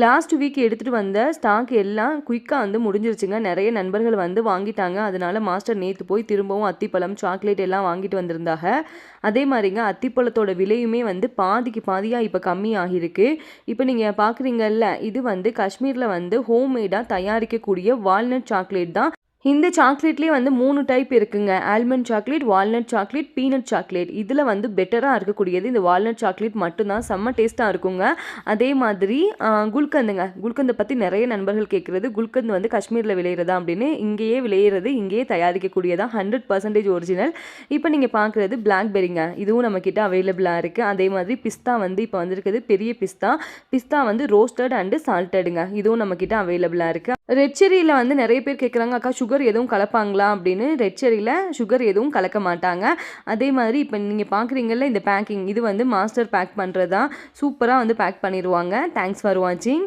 Last week எடுத்துகிட்டு வந்த stock எல்லாம் குயிக்காக வந்து முடிஞ்சிருச்சுங்க. நிறைய நண்பர்கள் வந்து வாங்கிட்டாங்க. அதனால மாஸ்டர் நேற்று போய் திரும்பவும் அத்திப்பழம் சாக்லேட் எல்லாம் வாங்கிட்டு வந்திருந்தாங்க. அதே மாதிரிங்க அத்திப்பழத்தோட விலையுமே வந்து பாதிக்கு பாதியாக இப்போ கம்மி ஆகியிருக்கு இப்போ நீங்கள் பார்க்குறீங்கல்ல இது வந்து காஷ்மீரில் வந்து ஹோம்மேடாக தயாரிக்கக்கூடிய வால்நட் சாக்லேட் தான். இந்த சாக்லேட்லேயே வந்து மூணு டைப் இருக்குங்க. Almond chocolate walnut chocolate peanut chocolate இதில் வந்து பெட்டராக இருக்கக்கூடியது இந்த வால்நட் சாக்லேட் மட்டும்தான். செம்ம டேஸ்ட்டாக இருக்குங்க. அதே மாதிரி குல்கந்துங்க. குல்கந்தை பற்றி நிறைய நண்பர்கள் கேட்குறது குல்கந்த் வந்து காஷ்மீரில் விளையிறதா அப்படின்னு இங்கேயே விளையிறது இங்கேயே தயாரிக்கக்கூடியதா ஹண்ட்ரட் பர்சன்டேஜ் ஒரிஜினல் இப்போ நீங்கள் பார்க்குறது பிளாக்பெரிங்க இதுவும் நம்மக்கிட்ட அவைலபிளாக இருக்குது அதே மாதிரி பிஸ்தா வந்து இப்போ வந்திருக்குது. பெரிய பிஸ்தா. பிஸ்தா வந்து ரோஸ்டட் அண்டு சால்ட்டடுங்க இதுவும் நம்மக்கிட்ட அவைலபிளாக இருக்குது ரெட் செரியில் வந்து நிறைய பேர் கேட்குறாங்க அக்கா சுகர் சுகர் எதுவும் கலப்பாங்களா அப்படின்னு ரெட் செரியில் சுகர் எதுவும் கலக்க மாட்டாங்க. அதே மாதிரி இப்போ நீங்கள் பார்க்குறீங்கல்ல இந்த பேக்கிங் இது வந்து மாஸ்டர் பேக் பண்ணுறது தான் சூப்பராக வந்து பேக் பண்ணிடுவாங்க தேங்க்ஸ் ஃபார் வாட்சிங்